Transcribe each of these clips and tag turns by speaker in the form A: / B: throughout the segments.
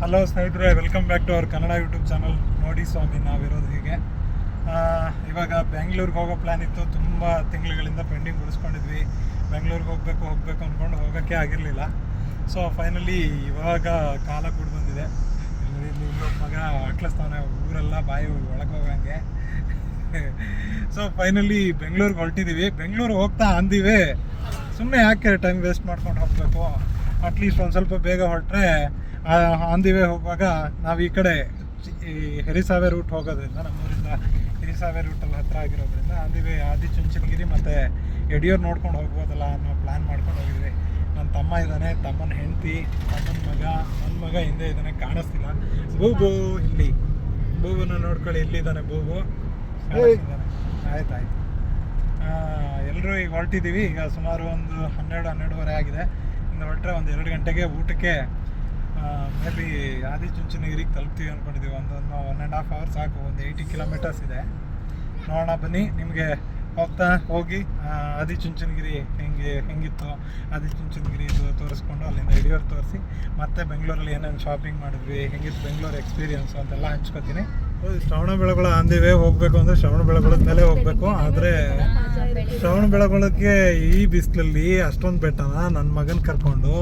A: Hello ಸ್ನೇಹಿತರೆ welcome back to our Kannada YouTube channel ನೋಡಿ ಸ್ವಾಮಿ, ನಾವಿರೋದು ಹೀಗೆ. ಇವಾಗ ಬೆಂಗಳೂರಿಗೆ ಹೋಗೋ ಪ್ಲ್ಯಾನ್ ಇತ್ತು. ತುಂಬ ತಿಂಗಳುಗಳಿಂದ ಪೆಂಡಿಂಗ್ ಉಳಿಸ್ಕೊಂಡಿದ್ವಿ. ಬೆಂಗಳೂರಿಗೆ ಹೋಗಬೇಕು ಹೋಗಬೇಕು ಅಂದ್ಕೊಂಡು ಹೋಗೋಕ್ಕೆ ಆಗಿರಲಿಲ್ಲ. ಸೊ ಫೈನಲಿ ಇವಾಗ ಕಾಲ ಕೂಡ ಬಂದಿದೆ. ಇಲ್ಲಿ ಮಗ ಆಕ್ಲಿಸ್ತಾನೆ ಊರೆಲ್ಲ ಬಾಯಿ ಒಳಗೆ ಹೋಗಂಗೆ. ಸೊ ಫೈನಲಿ ಬೆಂಗಳೂರಿಗೆ ಹೊರಟಿದ್ದೀವಿ ಬೆಂಗಳೂರು ಹೋಗ್ತಾ ಅಂದಿವೆ. ಸುಮ್ಮನೆ ಯಾಕೆ ಟೈಮ್ ವೇಸ್ಟ್ ಮಾಡ್ಕೊಂಡು ಹೋಗಬೇಕು? ಅಟ್ಲೀಸ್ಟ್ ಒಂದು ಸ್ವಲ್ಪ ಬೇಗ ಹೊರಟ್ರೆ ಅಂದಿವೆ ಹೋಗುವಾಗ ನಾವು ಈ ಕಡೆ ಚಿ- ಈ ಹೆರಿಸಾವೆ ರೂಟ್ ಹೋಗೋದ್ರಿಂದ ನಮ್ಮೂರಿಂದ ಹೆರಿಸಾವೆ ರೂಟಲ್ಲಿ ಹತ್ರ ಆಗಿರೋದ್ರಿಂದ ಅಂದಿವೆ ಆದಿ ಚುಂಚನಗಿರಿ ಮತ್ತು ಯಡಿಯೂರು ನೋಡ್ಕೊಂಡು ಹೋಗ್ಬೋದಲ್ಲ ಅನ್ನೋ ಪ್ಲ್ಯಾನ್ ಮಾಡ್ಕೊಂಡು ಹೋಗಿದ್ವಿ. ನನ್ನ ತಮ್ಮ ಇದ್ದಾನೆ ತಮ್ಮನ ಹೆಂಡತಿ ತಮ್ಮನ ಮಗ ನನ್ನ ಮಗ ಹಿಂದೆ ಇದ್ದಾನೆ ಕಾಣಿಸ್ತಿಲ್ಲ. ಬೂಬು ಇಲ್ಲಿ. ಬೂಬುನ ನೋಡ್ಕೊಳ್ಳಿ ಇಲ್ಲಿದ್ದಾನೆ ಬೂಬು. ಆಯ್ತು ಆಯ್ತು. ಎಲ್ಲರೂ ಈಗ ಹೊರಟಿದ್ದೀವಿ ಈಗ ಸುಮಾರು ಒಂದು ಹನ್ನೆರಡು ಹನ್ನೆರಡುವರೆ ಆಗಿದೆ. ಇನ್ನು ಹೊರಟ್ರೆ ಒಂದು ಎರಡು ಗಂಟೆಗೆ ಊಟಕ್ಕೆ ಮೇ ಬಿ ಆದಿಚುಂಚನಗಿರಿಗೆ ತಲುಪ್ತೀವಿ ಅಂದ್ಕೊಂಡಿದ್ದೀವಿ ಒಂದು ಒನ್ ಆ್ಯಂಡ್ ಹಾಫ್ ಅವರ್ ಸಾಕು. ಒಂದು ಏಯ್ಟಿ ಕಿಲೋಮೀಟರ್ಸ್ ಇದೆ. ನೋಡೋಣ, ಬನ್ನಿ. ನಿಮಗೆ ಹೋಗ್ತಾ ಹೋಗಿ ಆದಿಚುಂಚನಗಿರಿ ಹೆಂಗೆ, ಹೆಂಗಿತ್ತು ಆದಿಚುಂಚನಗಿರಿ ಇದು ತೋರಿಸ್ಕೊಂಡು ಅಲ್ಲಿಂದ ಯಡಿಯೂರು ತೋರಿಸಿ. ಮತ್ತೆ ಬೆಂಗಳೂರಲ್ಲಿ ಏನೇನು ಶಾಪಿಂಗ್ ಮಾಡಿದ್ವಿ, ಹೆಂಗಿತ್ತು ಬೆಂಗಳೂರು ಎಕ್ಸ್ಪೀರಿಯನ್ಸ್ ಅಂತೆಲ್ಲ ಹಂಚ್ಕೋತೀನಿ. ಶ್ರವಣ ಬೆಳಗೊಳ ಅಂದಿವೆ, ಹೋಗಬೇಕು ಅಂದರೆ ಶ್ರವಣ ಬೆಳಗೊಳದ ಮೇಲೆ ಹೋಗಬೇಕು. ಆದರೆ ಶ್ರವಣ ಬೆಳಗೊಳಕ್ಕೆ ಈ ಬಿಸಿಲಲ್ಲಿ ಅಷ್ಟೊಂದು ಬೆಟ್ಟನ ನನ್ನ ಮಗನ ಕರ್ಕೊಂಡು,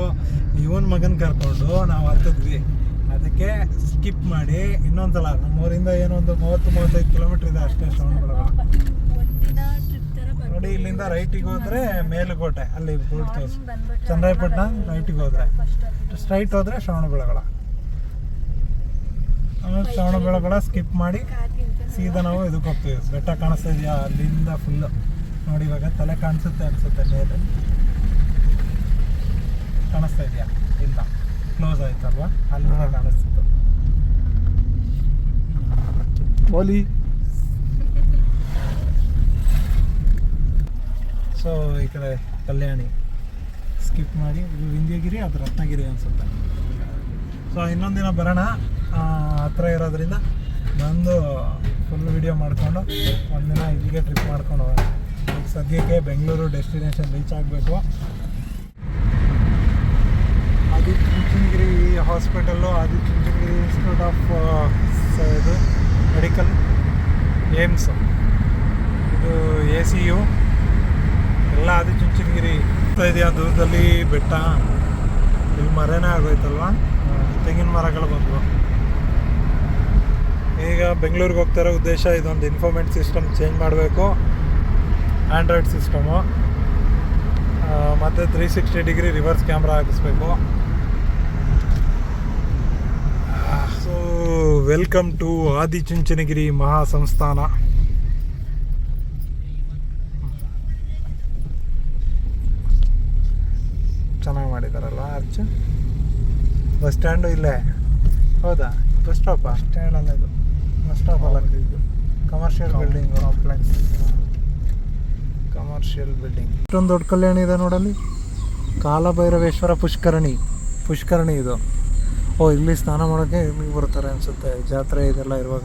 A: ಇವನ್ ಮಗನ ಕರ್ಕೊಂಡು ನಾವು ಹತ್ತಿದ್ವಿ. ಅದಕ್ಕೆ ಸ್ಕಿಪ್ ಮಾಡಿ ಇನ್ನೊಂದ್ಸಲ, ನಮ್ಮೂರಿಂದ ಏನೋ ಒಂದು ಮೂವತ್ತು, ಮೂವತ್ತೈದು ಕಿಲೋಮೀಟರ್ ಇದೆ ಅಷ್ಟೇ ಶ್ರವಣ ಬೆಳಗೊಳ. ನೋಡಿ, ಇಲ್ಲಿಂದ ರೈಟಿಗೆ ಹೋದ್ರೆ ಮೇಲುಕೋಟೆ, ಅಲ್ಲಿ ಬೋರ್ಡ್ ಚಂದ್ರಾಯಪಟ್ಟಣ ರೈಟಿಗೆ ಹೋದ್ರೆ. ಸ್ಟ್ರೈಟ್ ಹೋದ್ರೆ ಶ್ರವಣ ಬೆಳಗೊಳ. ಆಮೇಲೆ ಶ್ರವಣ ಬೆಳಗೊಳ ಸ್ಕಿಪ್ ಮಾಡಿ ಸೀದಾ ನಾವು ಇದಕ್ಕೆ ಹೋಗ್ತೀವಿ. ಬೆಟ್ಟ ಕಾಣಿಸ್ತಾ ಇದೆಯಾ? ಅಲ್ಲಿಂದ ಫುಲ್ಲು ನೋಡಿ ಇವಾಗ ತಲೆ ಕಾಣಿಸುತ್ತೆ ಅನಿಸುತ್ತೆ ಮೇಲೆ. ಕಾಣಿಸ್ತಾ ಇದೆಯಾ? ಇಲ್ಲ. ಕ್ಲೋಸ್ ಆಯ್ತಲ್ವಾ? ಅಲ್ಲಿಂದ ಕಾಣಿಸ್ತಿತ್ತು. ಓಲಿ ಸೊ ಈ ಕಡೆ ಕಲ್ಯಾಣಿ ಸ್ಕಿಪ್ ಮಾಡಿ, ಇದು ವಿಂಧ್ಯಗಿರಿ, ಅದು ರತ್ನಗಿರಿ ಅನಿಸುತ್ತೆ. ಸೊ ಇನ್ನೊಂದಿನ ಬರೋಣ. ಹತ್ರ ಇರೋದ್ರಿಂದ ನಂದು ಫುಲ್ ವಿಡಿಯೋ ಮಾಡಿಕೊಂಡು ಒಂದಿನ ಇಲ್ಲಿಗೆ ಟ್ರಿಪ್ ಮಾಡ್ಕೊಂಡು ಹೋಗೋಣ ಸದ್ಯಕ್ಕೆ ಬೆಂಗಳೂರು ಡೆಸ್ಟಿನೇಷನ್ ರೀಚ್ ಆಗಬೇಕು. Adichunchanagiri hospital Adichunchanagiri institute of ಇದು ಮೆಡಿಕಲ್ ಏಮ್ಸ್ ಇದು ಎ ಸಿ ಯು ಎಲ್ಲ ಆದಿಚುಂಚನಗಿರಿ ಚುಂಚನಗಿರಿ ಇದೆಯಾ ದೂರದಲ್ಲಿ ಬೆಟ್ಟ? ಇಲ್ಲಿ ಮರನೇ ಆಗೋಯ್ತಲ್ವಾ? ತೆಂಗಿನ ಮರಗಳು ಬಂದವು. ಈಗ ಬೆಂಗಳೂರಿಗೆ ಹೋಗ್ತಾರೋ ಉದ್ದೇಶ ಇದೊಂದು ಇನ್ಫಾರ್ಮೆಂಟ್ ಸಿಸ್ಟಮ್ ಚೇಂಜ್ ಮಾಡಬೇಕು. Android system. ಮತ್ತು three sixty degree reverse camera ಹಾಕಿಸ್ಬೇಕು. So welcome to Adichunchanagiri Maha Samsthana ಚೆನ್ನಾಗಿ ಮಾಡಿದಾರಲ್ಲ ಅರ್ಚ್ ಬಸ್ ಸ್ಟ್ಯಾಂಡು ಇಲ್ಲೇ? ಹೌದಾ? ಬಸ್ ಸ್ಟಾಪಾ ಅಲ್ಲ ಇದು ಅಲ್ಲ ಇದು commercial building complex commercial building ಇಷ್ಟೊಂದು ದೊಡ್ಡ ಕಲ್ಯಾಣಿ ಇದೆ ನೋಡಲ್ಲಿ. ಕಾಲಭೈರವೇಶ್ವರ ಪುಷ್ಕರಣಿ. ಪುಷ್ಕರಣಿ ಇದು. ಓ ಇಲ್ಲಿ ಸ್ನಾನ ಮಾಡೋಕ್ಕೆ ಇಲ್ಲಿಗೆ ಬರ್ತಾರೆ ಅನಿಸುತ್ತೆ. ಜಾತ್ರೆ ಇದೆಲ್ಲ ಇರುವಾಗ.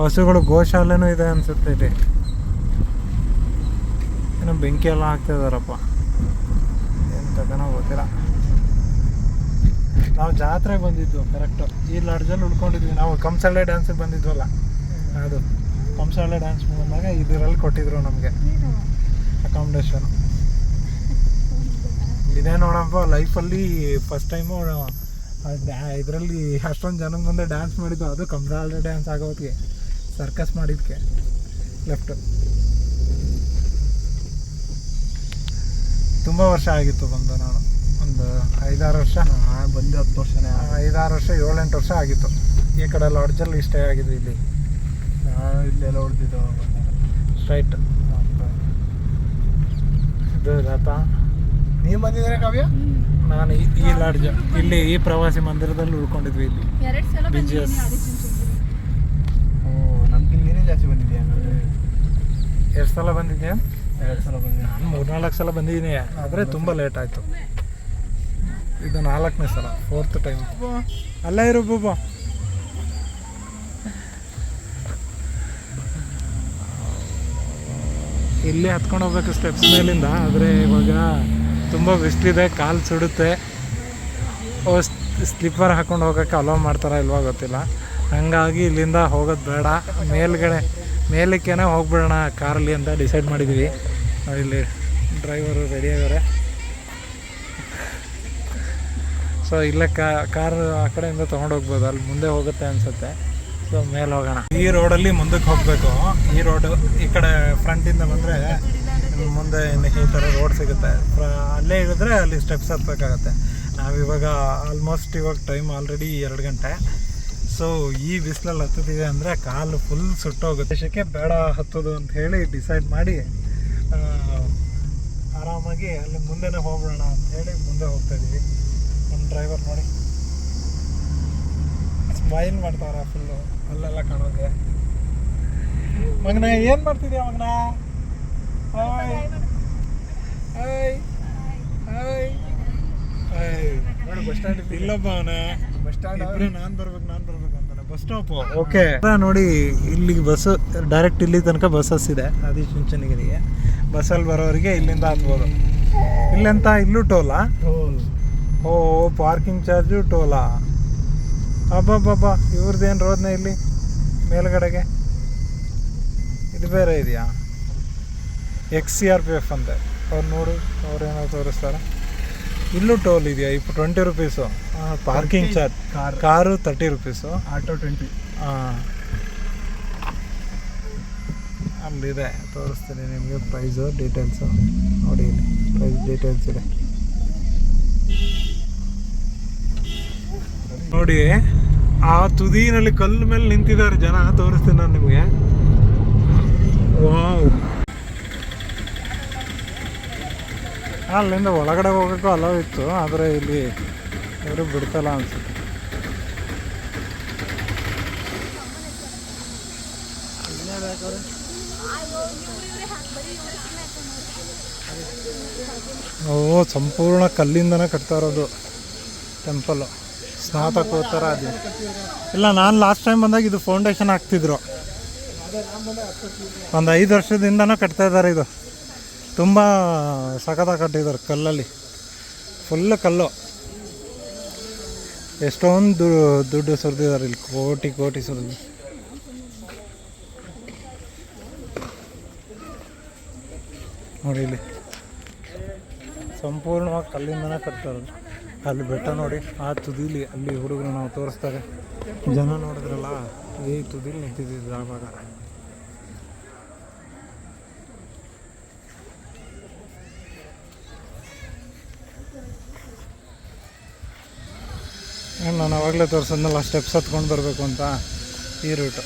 A: ಹಸುಗಳು ಗೋಶಾಲೆನೂ ಇದೆ ಅನಿಸುತ್ತೆ ಇಲ್ಲಿ. ಏನೋ ಬೆಂಕಿ ಎಲ್ಲ ಹಾಕ್ತಾ ಇದಾರಪ್ಪ. ಏನು ಗೊತ್ತಿಲ್ಲ. ನಾವು ಜಾತ್ರೆಗೆ ಬಂದಿದ್ದು ಕರೆಕ್ಟು ಈ ಲಾಡ್ಜಲ್ಲಿ ಉಳ್ಕೊಂಡಿದ್ವಿ ನಾವು ಕಂಸಳ್ಳೆ ಡ್ಯಾನ್ಸಿಗೆ ಬಂದಿದ್ವಲ್ಲ, ಅದು. ಕಂಸಳ್ಳೆ ಡ್ಯಾನ್ಸ್ ಬಂದಾಗ ಇದರಲ್ಲಿ ಕೊಟ್ಟಿದ್ರು ನಮಗೆ ಅಕಾಮಡೇಷನ್ ಇದೇ ನೋಡಪ್ಪ ಲೈಫಲ್ಲಿ ಫಸ್ಟ್ ಟೈಮು ಇದರಲ್ಲಿ ಅಷ್ಟೊಂದು ಜನ ಮುಂದೆ ಡ್ಯಾನ್ಸ್ ಮಾಡಿದ್ದು, ಅದು ಕಂಸಾಳೆ ಡ್ಯಾನ್ಸ್ ಆಗೋದಕ್ಕೆ ಸರ್ಕಸ್ ಮಾಡಿದ್ಕೆ ಲೆಫ್ಟ್ ತುಂಬ ವರ್ಷ ಆಗಿತ್ತು ಬಂದು ನಾನು. ಒಂದು ಐದಾರು ವರ್ಷ.
B: ಬಂದು ಹತ್ತು ವರ್ಷನೇ
A: ಐದಾರು ವರ್ಷ ಏಳೆಂಟು ವರ್ಷ ಆಗಿತ್ತು. ಈ ಕಡೆ ಲಾಡ್ಜಲ್ಲಿ ಇಷ್ಟೇ ಆಗಿದೆ ಇಲ್ಲಿ.
B: ನಾನು ಇಲ್ಲೆಲ್ಲ ಹೊಡೆದಿದ್ದು
A: ಸ್ಟ್ರೈಟ್ ಇದು ರಥ.
B: ನೀವು ಬಂದಿದ್ದೀರಾ ಕಾವ್ಯ?
A: ನಾನು ಈ- ಈ ಲಾಡ್ಜ್ ಇಲ್ಲಿ ಈ ಪ್ರವಾಸಿ ಮಂದಿರದಲ್ಲಿ ಉಳ್ಕೊಂಡಿದ್ವಿ ಇಲ್ಲಿ. BGS.
C: ಬಂದಿದ್ದೀನಿ ಆದಿಚುಂಚನಗಿರಿ
B: ಓ ನಮ್ಗಿಲ್ಲಿ ನೀನೇ ಜಾಸ್ತಿ ಬಂದಿದ್ಯಾ? ಎರಡು
A: ಎಷ್ಟು ಸಲ ಬಂದಿದ್ಯಾ?
B: ಎರಡು ಸಲ ಬಂದಿದ್ದೀನಿ.
A: ನಾನು ಮೂರ್ನಾಲ್ಕು ಸಲ ಬಂದಿದ್ದೀನಿ. ಆದರೆ ತುಂಬ ಲೇಟ್ ಆಯಿತು. ಇದು ನಾಲ್ಕನೇ ಸಲ ಫೋರ್ತ್ ಟೈಮ್ ಅಲ್ಲೇ ಇರು ಬಾಬ ಇಲ್ಲಿ ಹತ್ಕೊಂಡು ಹೋಗ್ಬೇಕು ಸ್ಟೆಪ್ಸ್ ಮೇಲಿಂದ, ಆದರೆ ಇವಾಗ ತುಂಬ ಬಿಸಿಲಿದೆ ಕಾಲು ಸುಡುತ್ತೆ. ಸ್ಲಿಪ್ಪರ್ ಹಾಕೊಂಡು ಹೋಗೋಕ್ಕೆ ಅಲೋ ಮಾಡ್ತಾರ ಇಲ್ವಾ ಗೊತ್ತಿಲ್ಲ. ಹಂಗಾಗಿ ಇಲ್ಲಿಂದ ಹೋಗೋದು ಬೇಡ. ಮೇಲ್ಗಡೆ, ಮೇಲಕ್ಕೇನೆ ಹೋಗ್ಬಿಡೋಣ, ಕಾರಲ್ಲಿ ಅಂತ ಡಿಸೈಡ್ ಮಾಡಿದ್ವಿ. ಇಲ್ಲಿ ಡ್ರೈವರು ರೆಡಿ ಸೊ ಇಲ್ಲೇ ಕಾರ್ ಆ ಕಡೆಯಿಂದ ತೊಗೊಂಡು ಹೋಗ್ಬೋದು. ಅಲ್ಲಿ ಮುಂದೆ ಹೋಗುತ್ತೆ ಅನ್ಸುತ್ತೆ. ಸೊ ಮೇಲೆ ಹೋಗೋಣ. ಈ ರೋಡಲ್ಲಿ ಮುಂದಕ್ಕೆ ಹೋಗಬೇಕು. ಈ ರೋಡು ಈ ಕಡೆ ಫ್ರಂಟಿಂದ ಬಂದರೆ ಮುಂದೆ ಈ ಥರ ರೋಡ್ ಸಿಗುತ್ತೆ. ಅಲ್ಲೇ ಇಳಿದ್ರೆ ಅಲ್ಲಿ ಸ್ಟೆಪ್ಸ್ ಹತ್ಬೇಕಾಗತ್ತೆ. ನಾವಿವಾಗ ಆಲ್ಮೋಸ್ಟ್ ಇವಾಗ ಟೈಮ್ ಆಲ್ರೆಡಿ ಎರಡು ಗಂಟೆ. ಸೊ ಈ ಬಿಸಿಲಲ್ಲಿ ಹತ್ತುತ್ತಿದೆ ಅಂದರೆ ಕಾಲು ಫುಲ್ ಸುಟ್ಟೋಗುತ್ತೆ. ದೇಶಕ್ಕೆ ಬೇಡ ಹತ್ತೋದು ಅಂತ ಹೇಳಿ ಡಿಸೈಡ್ ಮಾಡಿ ಆರಾಮಾಗಿ ಅಲ್ಲಿ ಮುಂದೆನೇ ಹೋಗೋಣ ಅಂತ ಹೇಳಿ ಮುಂದೆ ಹೋಗ್ತಾ ಇದೀವಿ ನಮ್ಮ ಡ್ರೈವರ್ ನೋಡಿ. ಸ್ಮೈಲ್ ಮಾಡ್ತಾರ ಫುಲ್ಲು ಅಲ್ಲೆಲ್ಲ ಕಾಣೋದೆ ಮಗನ ಏನು ಮಾಡ್ತಿದ್ಯಾ ಮಗನ? ಹಾಯ್ ಹಾಯ್ ಹಾಯ್ ಹಾಯ್
B: ನೋಡಿ ಬಸ್ ಸ್ಟ್ಯಾಂಡ್
A: ಇಲ್ಲಪ್ಪ ಅವನೇ.
B: ಬಸ್ ಸ್ಟ್ಯಾಂಡ್
A: ಇಬ್ರು ನಾನು ಬರ್ಬೇಕು ನಾನು ಬರ್ಬೇಕು ಅಂತಾನೆ. ಬಸ್ ಸ್ಟಾಪು ಓಕೆ ನೋಡಿ ಇಲ್ಲಿಗೆ ಬಸ್ ಡೈರೆಕ್ಟ್ ಇಲ್ಲಿ ತನಕ ಬಸ್ಸಸ್ ಇದೆ. ಆದಿಚುಂಚನಗಿರಿಗೆ. ಬಸ್ಸಲ್ಲಿ ಬರೋರಿಗೆ ಇಲ್ಲಿಂದ ಹತ್ಬೋದು ಇಲ್ಲಂತ ಇಲ್ಲೂ ಟೋಲಾ ಓ ಪಾರ್ಕಿಂಗ್ ಚಾರ್ಜು ಟೋಲಾ? ಅಬ್ಬಬ್ಬಬ್ಬಾ ಇವ್ರದ್ದೇನು ರೋದ್ನೆ ಇಲ್ಲಿ ಮೇಲ್ಗಡೆಗೆ? ಇದು ಬೇರೆ ಇದೆಯಾ? Ex C R P F ಅಂತೆ. ಅವ್ರು ನೋಡು ಅವ್ರೇನೋ ತೋರಿಸ್ತಾರೆ. ಇಲ್ಲೂ ಟೋಲ್ ಇದೆಯಾ? ಇಪ್ಪ twenty rupees? Parking charge.
B: Car
A: car thirty rupees?
B: Auto twenty
A: ಹಾಂ ಅಲ್ಲಿದೆ. ತೋರಿಸ್ತೀನಿ ನಿಮಗೆ ಪ್ರೈಸು ಡೀಟೇಲ್ಸು ನೋಡಿ ಇಲ್ಲಿ. ಪ್ರೈಸ್ ಡೀಟೇಲ್ಸ್ ಇದೆ. ನೋಡಿ, ಆ ತುದಿನಲ್ಲಿ ಕಲ್ಲು ಮೇಲೆ ನಿಂತಿದ್ದಾರೆ ಜನ, ತೋರಿಸ್ತೀನಿ ನಾನು ನಿಮಗೆ. ವಾವ್. ಅಲ್ಲಿಂದ ಒಳಗಡೆ ಹೋಗೋಕ್ಕೂ ಅಲೋ ಇತ್ತು, ಆದರೆ ಇಲ್ಲಿ ಅವರು ಬಿಡ್ತಲ್ಲ ಅನ್ಸುತ್ತೆ. ಓ, ಸಂಪೂರ್ಣ ಕಲ್ಲಿಂದನೇ ಕಟ್ತಾ ಇರೋದು ಟೆಂಪಲ್ಲು ಸ್ನಾತಕೋತ್ತರ ಅದೇ ಇಲ್ಲ, ನಾನು ಲಾಸ್ಟ್ ಟೈಮ್ ಬಂದಾಗ ಇದು ಫೌಂಡೇಶನ್ ಹಾಕ್ತಿದ್ರು. ಒಂದು ಐದು ವರ್ಷದಿಂದನೂ ಕಟ್ತಾ ಇದ್ದಾರೆ ಇದು. ತುಂಬ ಸಖತ್ತಾಗಿ ಕಟ್ಟಿದ್ದಾರೆ ಕಲ್ಲಲ್ಲಿ. ಫುಲ್ ಕಲ್ಲು. ಎಷ್ಟೊಂದು ದುಡ್ಡು ಸುರಿದಿದ್ದಾರೆ ಇಲ್ಲಿ, ಕೋಟಿ ಕೋಟಿ ಸುರಿದು. ನೋಡಿ ಇಲ್ಲಿ. ಸಂಪೂರ್ಣವಾಗಿ ಕಲ್ಲಿಂದನೇ ಕಟ್ತಾರೆ ಅಲ್ಲಿ ಬೆಟ್ಟ ನೋಡಿ, ಆ ತುದಿಲಿ ಅಲ್ಲಿ ಹುಡುಗರು ನಾವು ತೋರಿಸ್ತಾರೆ. ಜನ ನೋಡಿದ್ರಲ್ಲ ಈ ತುದಿಲಿ ನಿಂತಿದ್ದಿದ್ರು ಆವಾಗ. ನಾನು ಅವಾಗಲೇ ತೋರಿಸಿದ್ನಲ್ಲ ಸ್ಟೆಪ್ಸ್ ಹತ್ಕೊಂಡು ಬರಬೇಕು ಅಂತ ಈ ರೂಟು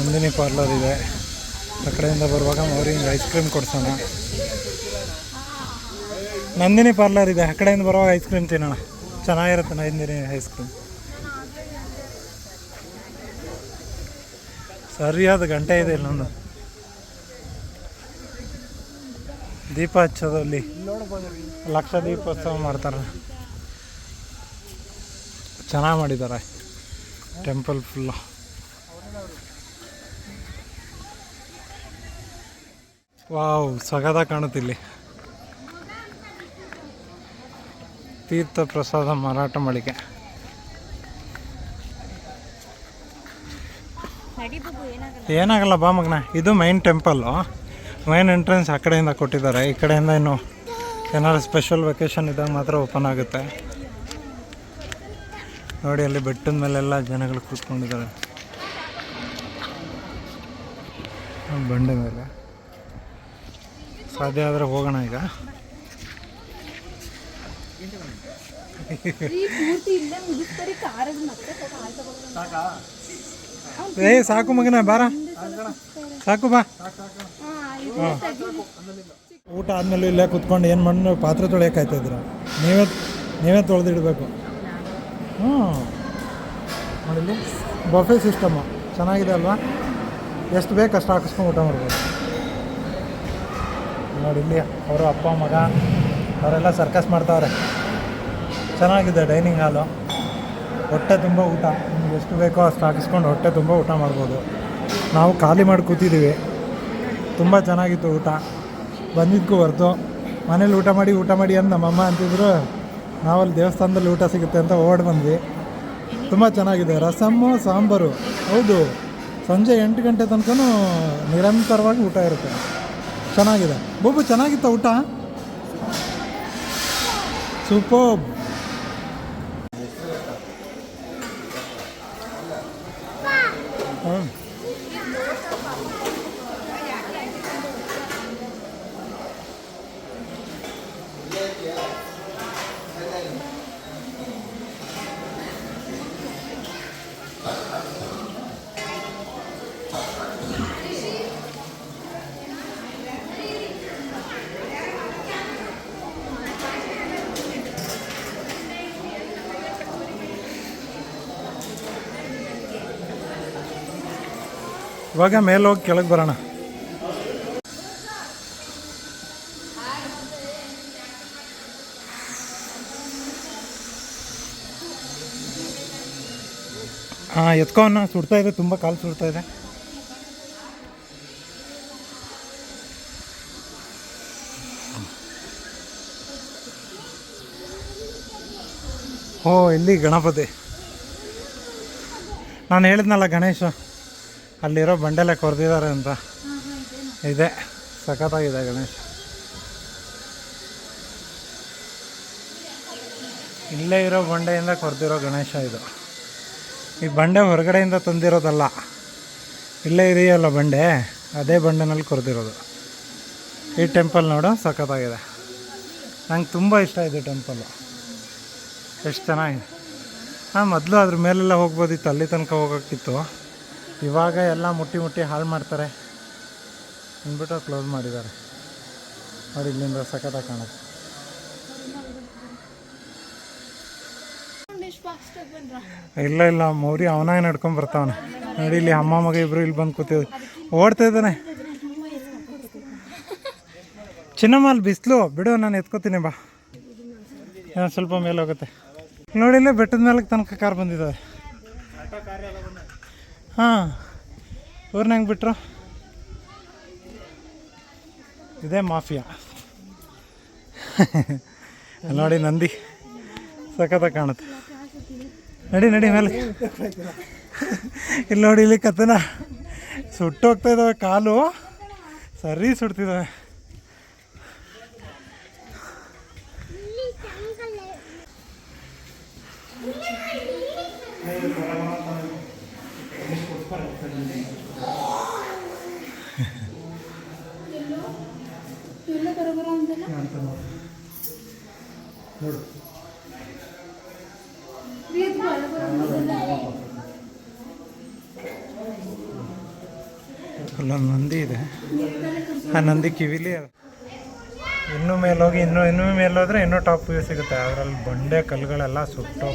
A: ನಂದಿನಿ ಪಾರ್ಲರ್ ಇದೆ. ಆ ಕಡೆಯಿಂದ ಬರುವಾಗ ಅವ್ರಿಗೆ ಐಸ್ ಕ್ರೀಮ್ ಕೊಡ್ಸೋಣ. ನಂದಿನಿ ಪಾರ್ಲರ್ ಇದೆ. ಆ ಕಡೆಯಿಂದ ಬರುವಾಗ ಐಸ್ ಕ್ರೀಮ್ ತಿನ್ನೋಣ. ಚೆನ್ನಾಗಿರುತ್ತೆ ನಂದಿನಿ ಐಸ್ ಕ್ರೀಮ್ ಸರಿಯಾದ ಗಂಟೆ ಇದೆ ಇಲ್ಲೊಂದು ದೀಪ ಹಚ್ಚೋದಲ್ಲಿ ಲಕ್ಷ ದೀಪೋತ್ಸವ ಮಾಡ್ತಾರೆ. ಚೆನ್ನಾಗಿ ಮಾಡಿದ್ದಾರೆ. ಟೆಂಪಲ್ ಫುಲ್ಲು ವಾವ್ ಸಗದ ಕಾಣುತ್ತಿಲ್ಲಿ. ತೀರ್ಥ ಪ್ರಸಾದ ಮಾರಾಟ ಮಳಿಗೆ. ಏನಾಗಲ್ಲ ಬಾ ಮಗನ, ಇದು ಮೈನ್ ಟೆಂಪಲ್ಲು ಮೈನ್ ಎಂಟ್ರೆನ್ಸ್ ಆ ಕಡೆಯಿಂದ ಕೊಟ್ಟಿದ್ದಾರೆ. ಈ ಕಡೆಯಿಂದ ಇನ್ನು ಏನಾದ್ರು ಸ್ಪೆಷಲ್ ವೆಕೇಶನ್ ಇದ್ದಾಗ ಮಾತ್ರ ಓಪನ್ ಆಗುತ್ತೆ. ನೋಡಿ, ಅಲ್ಲಿ ಬೆಟ್ಟದ ಮೇಲೆಲ್ಲ ಜನಗಳು ಕೂತ್ಕೊಂಡಿದ್ದಾರೆ. ಬಂಡೆ ಮೇಲೆ. ಸಾಧ್ಯ ಆದರೆ ಹೋಗೋಣ ಈಗ. ಏ ಸಾಕು? ಮಗನ ಬಾರ. ಸಾಕು ಬಾ. ಊಟ ಆದಮೇಲೆ ಇಲ್ಲೇ ಕುತ್ಕೊಂಡು ಏನು ಮಾಡಿ ಪಾತ್ರೆ ತೊಳೆಯೋಕೆ ಇದ್ರ ನೀವೇ ನೀವೇ ತೊಳೆದಿಡಬೇಕು. ಹ್ಞೂ ನೋಡಿಲ್ಲಿ ಬಫೆ ಸಿಸ್ಟಮು. ಚೆನ್ನಾಗಿದೆ ಅಲ್ವಾ? ಎಷ್ಟು ಬೇಕು ಅಷ್ಟು ಹಾಕಿಸ್ಕೊಂಡು ಊಟ ಮಾಡ್ಬೋದು. ನೋಡಿ ಇಲ್ಲಿ ಅವರು ಅಪ್ಪ, ಮಗ, ಅವರೆಲ್ಲ ಸರ್ಕಸ್ ಮಾಡ್ತಾವ್ರೆ. ಚೆನ್ನಾಗಿದೆ ಡೈನಿಂಗ್ ಹಾಲು ಹೊಟ್ಟೆ ತುಂಬ ಊಟ. ನಿಮ್ಗೆ ಎಷ್ಟು ಬೇಕೋ ಅಷ್ಟು ಹಾಕಿಸ್ಕೊಂಡು ಹೊಟ್ಟೆ ತುಂಬ ಊಟ ಮಾಡ್ಬೋದು. ನಾವು ಖಾಲಿ ಮಾಡಿ ಕೂತಿದ್ದೀವಿ. ತುಂಬ ಚೆನ್ನಾಗಿತ್ತು ಊಟ. ಬಂದಿದ್ದಕ್ಕೂ ಹೊರತು ಮನೇಲಿ ಊಟ ಮಾಡಿ ಊಟ ಮಾಡಿ ಅಂತ ನಮ್ಮಮ್ಮ ಅಂತಿದ್ರು. ನಾವಲ್ಲಿ ದೇವಸ್ಥಾನದಲ್ಲಿ ಊಟ ಸಿಗುತ್ತೆ ಅಂತ ಓಡ್ ಬಂದ್ವಿ. ತುಂಬ ಚೆನ್ನಾಗಿದೆ. ರಸಮ್ಮು, ಸಾಂಬಾರು. ಹೌದು. ಸಂಜೆ ಎಂಟು ಗಂಟೆ ತನಕನೂ ನಿರಂತರವಾಗಿ ಊಟ ಇರುತ್ತೆ. ಚೆನ್ನಾಗಿದೆ. ಬೊಬ್ಬು ಚೆನ್ನಾಗಿತ್ತ ಊಟ? ಸೂಪರ್. ಇವಾಗ ಮೇಲೆ ಹೋಗಿ ಕೆಳಗೆ ಬರೋಣ. ಹಾಂ ಎತ್ಕೋಣ ಸುಡ್ತಾ ಇದೆ, ತುಂಬ ಕಾಲು ಸುಡ್ತಾ ಇದೆ. ಓ ಇಲ್ಲಿ ಗಣಪತಿ. ನಾನು ಹೇಳಿದ್ನಲ್ಲ ಗಣೇಶ. ಅಲ್ಲಿರೋ ಬಂಡೆಲೆ ಕೊರೆದಿದ್ದಾರೆ ಅಂತ. ಇದೆ. ಸಖತ್ತಾಗಿದೆ ಗಣೇಶ. ಇಲ್ಲೇ ಇರೋ ಬಂಡೆಯಿಂದ ಕೊರೆದಿರೋ ಗಣೇಶ ಇದು. ಈ ಬಂಡೆ ಹೊರಗಡೆಯಿಂದ ತಂದಿರೋದಲ್ಲ. ಇಲ್ಲೇ ಇದೆಯಲ್ಲ ಬಂಡೆ, ಅದೇ ಬಂಡೆನಲ್ಲಿ ಕೊರೆದಿರೋದು. ಈ ಟೆಂಪಲ್ ನೋಡು, ಸಖತ್ತಾಗಿದೆ. ನಂಗೆ ತುಂಬ ಇಷ್ಟ ಇದೆ ಟೆಂಪಲ್ಲು. ಎಷ್ಟು ಚೆನ್ನಾಗಿದೆ. ಹಾಂ, ಮೊದಲು ಅದ್ರ ಮೇಲೆಲ್ಲ ಹೋಗ್ಬೋದಿತ್ತು, ಅಲ್ಲಿ ತನಕ ಹೋಗೋಕ್ಕಿತ್ತು. ಇವಾಗ ಎಲ್ಲ ಮುಟ್ಟಿ ಮುಟ್ಟಿ ಹಾಳು ಮಾಡ್ತಾರೆ. ಅಂದ್ಬಿಟ್ಟು ಕ್ಲೋಸ್ ಮಾಡಿದ್ದಾರೆ. ನೋಡಿ, ಇಲ್ಲಿಂದ ಸಖತ್ತಾಗಿ ಕಾಣುತ್ತೆ. ಇಲ್ಲ ಇಲ್ಲ ಮೌರಿ ಅವನಾಗ ನಡ್ಕೊಂಡ್ ಬರ್ತಾವನೆ. ನೋಡಿ, ಇಲ್ಲಿ ಅಮ್ಮ ಮಗ ಇಬ್ರು ಇಲ್ಲಿ ಬಂದು ಕೂತಿದ್ರು. ಓಡ್ತಾ ಇದ್ದಾನೆ. ಚಿನ್ನಮ್ಮ ಅಲ್ಲಿ ಬಿಸಿಲು. ಬಿಡು, ನಾನು ಎತ್ಕೋತೀನಿ, ಬಾ. ಸ್ವಲ್ಪ ಮೇಲೆ ಹೋಗುತ್ತೆ. ನೋಡಿ, ಇಲ್ಲೇ ಬೆಟ್ಟದ ಮೇಲೆ ತನಕ ಕಾರ್ ಬಂದಿದ್ದಾವೆ. ಹಾಂ ಇವ್ರನ್ನ ಹೆಂಗೆ ಬಿಟ್ರು. ಇದೇ ಮಾಫಿಯಾ. ನೋಡಿ ನಂದಿ ಸಖತ್ತಾಗಿ ಕಾಣುತ್ತೆ. ನಡಿ ನಡಿ ಮೇಲೆ. ಇಲ್ಲಿ ನೋಡಿ, ಇಲ್ಲಿ ಕತ್ತನ. ಸುಟ್ಟು ಹೋಗ್ತಾ ಇದ್ದಾವೆ ಕಾಲು. ಸರಿ ಸುಡ್ತಿದ್ದಾವೆ ನೋಡು ಅಲ್ಲೊಂದು ನಂದಿ ಇದೆ. ಆ ನಂದಿ ಕಿವಿಲಿ ಇನ್ನೂ ಮೇಲೋಗಿ ಇನ್ನೂ ಇನ್ನೂ ಮೇಲೋದ್ರೆ ಇನ್ನೂ ಟಾಪ್ ವ್ಯೂ ಸಿಗುತ್ತೆ. ಅದರಲ್ಲಿ ಬಂಡೆ ಕಲ್ಲುಗಳೆಲ್ಲ ಸುಟ್ಟು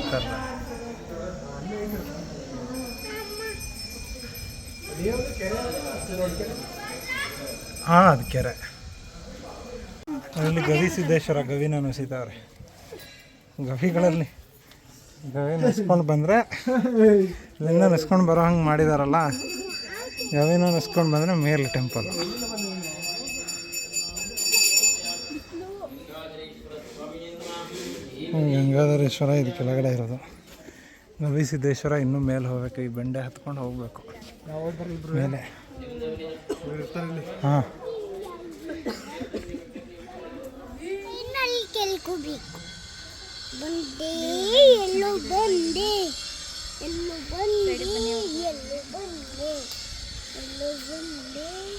A: ಹಾಂ, ಅದು ಕೆರೆ. ಅಲ್ಲಿ ಗವಿ ಸಿದ್ದೇಶ್ವರ, ಗವಿನ ನುಸಿತಾವ್ರೆ. ಗವಿಗಳಲ್ಲಿ ಗವಿ ನೆನೆಸ್ಕೊಂಡು ಬಂದರೆ ಇಲ್ಲಿಂದ ನೆಸ್ಕೊಂಡು ಬರೋ ಹಂಗೆ ಮಾಡಿದಾರಲ್ಲ, ಗವಿನ ನೆನೆಸ್ಕೊಂಡು ಬಂದರೆ ಮೇಲೆ ಟೆಂಪಲ್. ಗಂಗಾಧರೇಶ್ವರ ಇದು ಕೆಳಗಡೆ ಇರೋದು. ಗವಿ ಸಿದ್ದೇಶ್ವರ ಇನ್ನೂ ಮೇಲೆ ಹೋಗ್ಬೇಕು, ಈ ಬಂಡೆ ಹತ್ಕೊಂಡು ಹೋಗ್ಬೇಕು. ಮೇಲೆ. ಹಾಂ.
D: ಕೇಳ್ಕೋಬೇಕು. ಬಂದೆ ಎಲ್ಲೋ ಬಂದೆ ಎಲ್ಲೋ ಬಂದೆ ಎಲ್ಲೋ ಬಂದೆ ಎಲ್ಲೋ ಬಂದೆ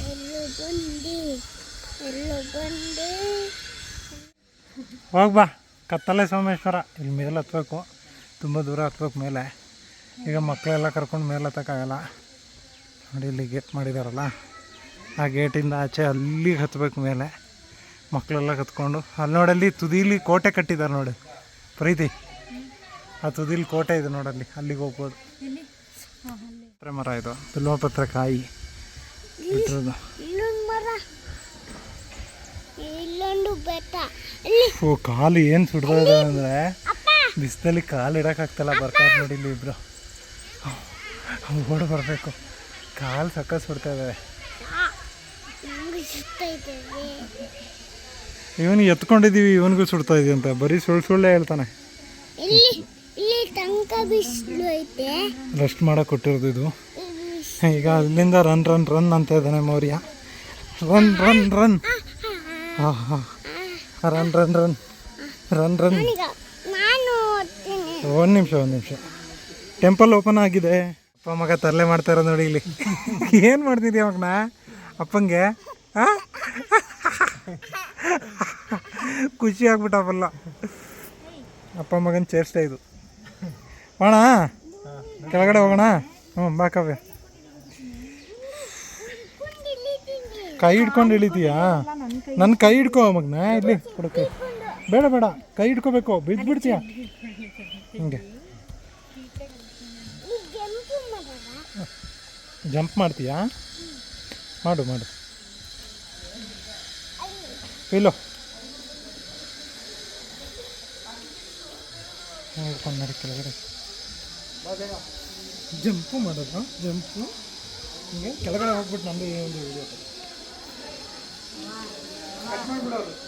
D: ಎಲ್ಲೋ ಬಂದೆ ಎಲ್ಲೋ ಬಂದೆ.
A: ಹೋಗಿ ಬಾ. ಕತ್ತಲೆ ಸೋಮೇಶ್ವರ. ಇಲ್ಲಿ ಮೇಲೆ ಹತ್ಬೇಕು. ತುಂಬ ದೂರ ಹತ್ಬೇಕು ಮೇಲೆ. ಈಗ ಮಕ್ಕಳೆಲ್ಲ ಕರ್ಕೊಂಡು ಮೇಲೆ ಹತ್ತಕ್ಕಾಗಲ್ಲ ನೋಡಿ ಇಲ್ಲಿ ಗೇಟ್ ಮಾಡಿದಾರಲ್ಲ. ಆ ಗೇಟಿಂದ ಆಚೆ ಅಲ್ಲಿಗೆ ಹತ್ತಬೇಕು ಮೇಲೆ. ಮಕ್ಕಳೆಲ್ಲ ಕತ್ಕೊಂಡು ಅಲ್ಲಿ ನೋಡಲ್ಲಿ ತುದಿಲಿ ಕೋಟೆ ಕಟ್ಟಿದ್ದಾರೆ ನೋಡಿ. ಪ್ರೀತಿ. ಆ ತುದಿಲಿ ಕೋಟೆ ಇದೆ ನೋಡಲ್ಲಿ ಅಲ್ಲಿಗೆ ಹೋಗ್ಬೋದು. ಪತ್ರೆ ಮರ ಇದು ಬಿಲ್ವಪತ್ರ ಕಾಯಿ. ಇಟ್ಟಿರೋದು ಓ ಕಾಲು ಏನು ಸುಡ್ದ ಅಂದರೆ ಬಿಸಿಲಲ್ಲಿ ಕಾಲು ಇಡೋಕ್ಕಾಗ್ತಲ್ಲ ಬರ್ತಾರೆ ನೋಡಿ ಇಲ್ಲಿ ಇಬ್ರು. ಓಡಿ ಬರಬೇಕು. ಕಾಲು ಸಕ್ಕಸ್ ಇದ್ದೇವೆ ಇವನಿಗೆ ಎತ್ಕೊಂಡಿದ್ದೀವಿ ಇವನಿಗೂ ಸುಡ್ತಾ ಇದೆಯಂತ ಬರೀ ಸುಳ್ಳು ಸುಳ್ಳೇ ಹೇಳ್ತಾನೆ. ರೆಸ್ಟ್ ಮಾಡೋಕೆ ಕೊಟ್ಟಿರೋದು ಇದು. ಈಗ ಅಲ್ಲಿಂದ ರನ್ ರನ್ ರನ್ ಅಂತ ಇದ್ದಾನೆ ಮೌರ್ಯ. ರನ್ ರನ್ ರನ್ ಹಾಂ ಹಾಂ run run run run run ಒಂದು ನಿಮಿಷ ಒಂದು ನಿಮಿಷ. ಟೆಂಪಲ್ ಓಪನ್ ಆಗಿದೆ. ಅಪ್ಪ ಮಗ ತರಲೆ ಮಾಡ್ತಾರ ನೋಡಿ ಇಲ್ಲಿ. ಏನು ಮಾಡ್ತಿದ್ಯಾ ಮಗನ? ಅಪ್ಪಂಗೆ? ಖುಷಿ ಆಗ್ಬಿಟ್ಟವಲ್ಲ ಅಪ್ಪ ಮಗನ ಚೇಷ್ಟೆ ಇದು ಹೋಣ ಕೆಳಗಡೆ ಹೋಗೋಣ? ಹ್ಞೂ ಬಾ ಕೈ ಹಿಡ್ಕೊಂಡು ಇಳಿತೀಯಾ ನನ್ನ ಕೈ ಹಿಡ್ಕೋ ಮಗನ, ಇಲ್ಲಿ. ಕೊಡಕ್ಕೆ ಬೇಡ ಬೇಡ. ಕೈ ಹಿಡ್ಕೋಬೇಕು. ಬಿದ್ದುಬಿಡ್ತೀಯ ಹಿಂಗೆ.
D: ಜಂಪ್
A: ಮಾಡ್ತೀಯಾ? ಮಾಡು ಮಾಡು. ಇಲ್ಲೋ. ನೋಡ್ಕೊಂಡು ನಡಿ ಕೆಳಗಡೆ. ಜಂಪು ಮಾಡೋದು, ಜಂಪು. ಹಿಂಗೆ ಕೆಳಗಡೆ ಹೋಗ್ಬಿಟ್ಟು ಈ ಒಂದು ವಿಡಿಯೋ ಕಟ್ ಮಾಡಿಬಿಡೋದು.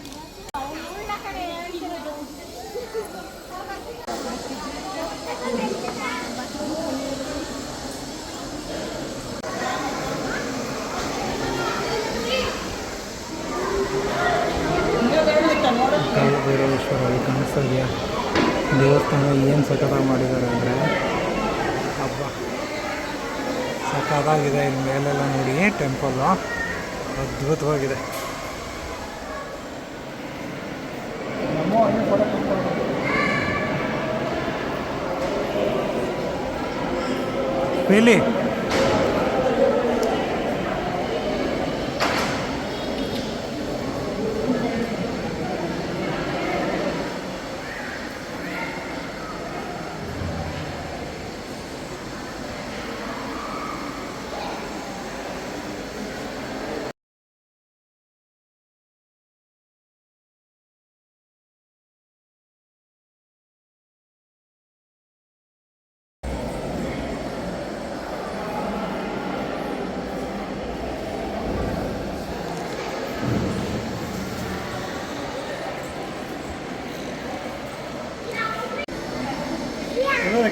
A: ಕಾಲಭೈರವೇಶ್ವರ ಅಲ್ಲಿ ಕಾಣಿಸ್ತಾ ಇದೆಯಾ ದೇವಸ್ಥಾನ ಏನು ಸಖತ್ತಾಗಿ ಮಾಡಿದ್ದಾರೆ ಅಂದರೆ, ಹಬ್ಬ. ಸಖತ್ತಾಗಿದೆ ಇಲ್ಲಿ ಮೇಲೆಲ್ಲ ನೋಡಿ ಟೆಂಪಲ್ಲು ಅದ್ಭುತವಾಗಿದೆ. ಬೇಲಿ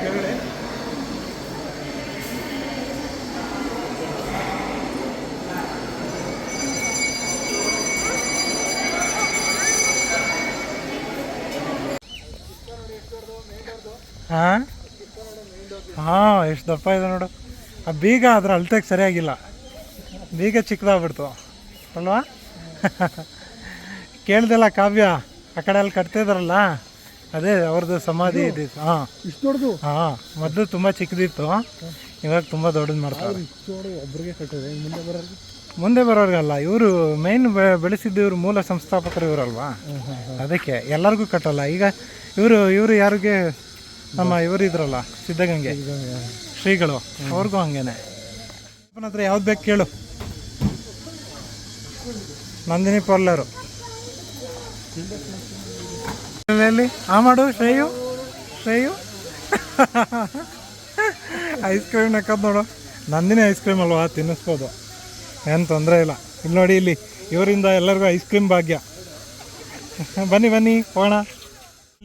A: ಕೆಳಗಡೆ ಹಾಂ ಹಾಂ ಎಷ್ಟು ದಪ್ಪ ಇದೆ ನೋಡು. ಆ ಬೀಗ ಅದ್ರ ಅಳ್ತೆಗೆ ಸರಿಯಾಗಿಲ್ಲ. ಬೀಗ ಚಿಕ್ಕದಾಗ್ಬಿಡ್ತು. ಅಲ್ವಾ? ಕೇಳ್ದಲ್ಲ ಕಾವ್ಯ ಆ ಕಡೆ ಅಲ್ಲಿ ಕಟ್ತಿದಾರಲ್ಲ ಅದೇ ಅವ್ರದ್ದು ಸಮಾಧಿ ಇದ್ದಿತ್ತು. ಹಾಂ.
B: ಇಷ್ಟು ದೊಡ್ಡದು?
A: ಹಾಂ ಮೊದಲು ತುಂಬ ಚಿಕ್ಕದಿತ್ತು. ಇವಾಗ ತುಂಬ ದೊಡ್ಡದು ಮಾಡ್ತಾರೆ
B: ಕಟ್ಟಿದೆ ಮುಂದೆ ಬರೋರಿಗೆ?
A: ಮುಂದೆ ಬರೋರ್ಗಲ್ಲ ಇವರು ಮೇನ್ ಬೆಳೆಸಿದ್ದು ಇವರು ಮೂಲ ಸಂಸ್ಥಾಪಕರು ಇವರಲ್ವಾ? ಅದಕ್ಕೆ ಎಲ್ಲರಿಗೂ ಕಟ್ಟಲ್ಲ. ಈಗ ಇವರು ಇವರು ಯಾರಿಗೆ ನಮ್ಮ ಇವರು ಇದ್ರಲ್ಲ ಸಿದ್ಧಗಂಗೆ. ಶ್ರೀಗಳು ಅವ್ರಿಗೂ ಹಂಗೇನೆ. ಅಪ್ಪನ ಹತ್ರ ಯಾವ್ದು ಬೇಕು ಕೇಳು. ನಂದಿನಿ ಪಾರ್ಲರು. ಆ ಮಾಡು ಶ್ರೇಯು. ಶ್ರೇಯು? ಐಸ್ ಕ್ರೀಮ್ ನಕ್ಕದ್ ನೋಡು. ನಂದಿನಿ ಐಸ್ ಕ್ರೀಮ್ ಅಲ್ವಾ ತಿನ್ನಿಸ್ಬೋದು. ಏನು ತೊಂದರೆ ಇಲ್ಲ. ಇಲ್ಲಿ ನೋಡಿ ಇಲ್ಲಿ ಇವರಿಂದ ಎಲ್ಲರಿಗೂ ಐಸ್ ಕ್ರೀಮ್ ಭಾಗ್ಯ. ಬನ್ನಿ ಬನ್ನಿ ಹೋಗೋಣ.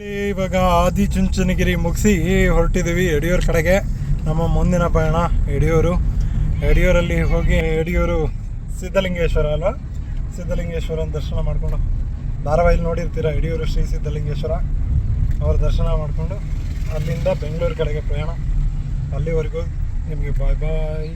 A: ಇವಾಗ ಆದಿ ಚುಂಚನಗಿರಿ ಮುಗಿಸಿ ಹೊರಟಿದ್ದೀವಿ ಯಡಿಯೂರು ಕಡೆಗೆ. ನಮ್ಮ ಮುಂದಿನ ಪಯಣ ಯಡಿಯೂರು. ಯಡಿಯೂರಲ್ಲಿ ಹೋಗಿ ಯಡಿಯೂರು ಸಿದ್ಧಲಿಂಗೇಶ್ವರ ಅಲ್ವಾ? ಸಿದ್ಧಲಿಂಗೇಶ್ವರನ ದರ್ಶನ ಮಾಡಿಕೊಂಡು ಧಾರಾವಾಹಿಲಿ ನೋಡಿರ್ತೀರ ಯಡಿಯೂರು ಶ್ರೀ ಸಿದ್ಧಲಿಂಗೇಶ್ವರ? ಅವ್ರ ದರ್ಶನ ಮಾಡಿಕೊಂಡು ಅಲ್ಲಿಂದ ಬೆಂಗಳೂರು ಕಡೆಗೆ ಪ್ರಯಾಣ. ಅಲ್ಲಿವರೆಗೂ ನಿಮಗೆ ಬಾಯ್ ಬಾಯ್.